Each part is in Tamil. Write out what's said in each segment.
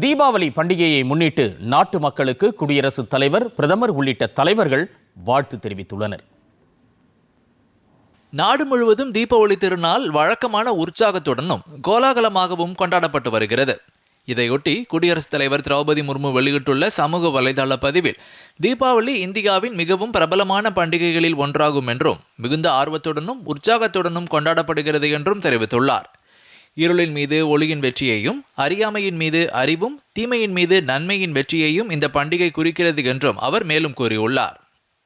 தீபாவளி பண்டிகையை முன்னிட்டு நாட்டு மக்களுக்கு குடியரசுத் தலைவர் பிரதமர் உள்ளிட்ட தலைவர்கள் வாழ்த்து தெரிவித்துள்ளனர். நாடு முழுவதும் தீபாவளி திருநாள் வழக்கமான உற்சாகத்துடனும் கோலாகலமாகவும் கொண்டாடப்பட்டு வருகிறது. இதையொட்டி குடியரசுத் தலைவர் திரௌபதி முர்மு வெளியிட்டுள்ள சமூக வலைதள பதிவில் தீபாவளி இந்தியாவின் மிகவும் பிரபலமான பண்டிகைகளில் ஒன்றாகும் என்றும் மிகுந்த ஆர்வத்துடனும் உற்சாகத்துடனும் கொண்டாடப்படுகிறது என்றும் தெரிவித்துள்ளார். இருளின் மீது ஒளியின் வெற்றியையும் அறியாமையின் மீது அறிவும் தீமையின் மீது நன்மையின் வெற்றியையும் இந்த பண்டிகை குறிக்கிறது என்றும் அவர் மேலும் கூறியுள்ளார்.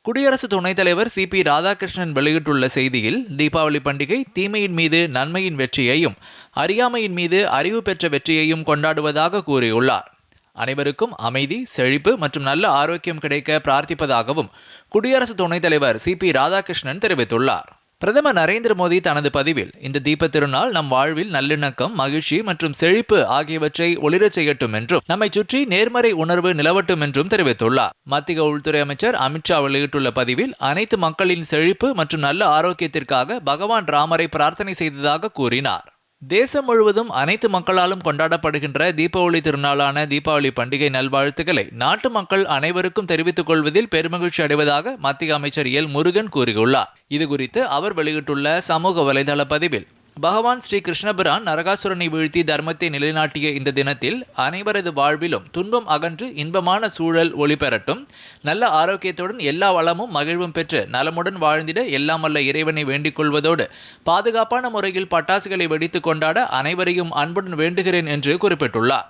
குடியரசு துணைத் தலைவர் சி. பி. ராதாகிருஷ்ணன் வெளியிட்டுள்ள செய்தியில் தீபாவளி பண்டிகை தீமையின் மீது நன்மையின் வெற்றியையும் அறியாமையின் மீது அறிவு பெற்ற வெற்றியையும் கொண்டாடுவதாக கூறியுள்ளார். அனைவருக்கும் அமைதி செழிப்பு மற்றும் நல்ல ஆரோக்கியம் கிடைக்க பிரார்த்திப்பதாகவும் குடியரசு துணைத் தலைவர் சி. பி. ராதாகிருஷ்ணன் தெரிவித்துள்ளார். பிரதமர் நரேந்திர மோடி தனது பதிவில் இந்த தீப திருநாள் நம் வாழ்வில் நல்லிணக்கம் மகிழ்ச்சி மற்றும் செழிப்பு ஆகியவற்றை ஒளிரச் செய்யட்டும் என்றும் நம்மை சுற்றி நேர்மறை உணர்வு நிலவட்டும் என்றும் தெரிவித்துள்ளார். மத்திய உள்துறை அமைச்சர் அமித்ஷா வெளியிட்டுள்ள பதிவில் அனைத்து மக்களின் செழிப்பு மற்றும் நல்ல ஆரோக்கியத்திற்காக பகவான் ராமரை பிரார்த்தனை செய்ததாக கூறினார். தேசம் முழுவதும் அனைத்து மக்களாலும் கொண்டாடப்படுகின்ற தீபாவளி திருநாளான தீபாவளி பண்டிகை நல்வாழ்த்துக்களை நாட்டு மக்கள் அனைவருக்கும் தெரிவித்துக் கொள்வதில் பெருமகிழ்ச்சி அடைவதாக மத்திய அமைச்சர் எல் முருகன் கூறியுள்ளார். இதுகுறித்து அவர் வெளியிட்டுள்ள சமூக வலைதள பதிவில் பகவான் ஸ்ரீ கிருஷ்ணபிரான் நரகாசுரனை வீழ்த்தி தர்மத்தை நிலைநாட்டிய இந்த தினத்தில் அனைவரது வாழ்விலும் துன்பம் அகன்று இன்பமான சூழல் ஒளிபெறட்டும் நல்ல ஆரோக்கியத்துடன் எல்லா வளமும் மகிழ்வும் பெற்று நலமுடன் வாழ்ந்திட எல்லாம் வல்ல இறைவனை வேண்டிக் கொள்வதோடு பாதுகாப்பான முறையில் பட்டாசுகளை வெடித்துக் கொண்டாட அனைவரையும் அன்புடன் வேண்டுகிறேன் என்று குறிப்பிட்டுள்ளார்.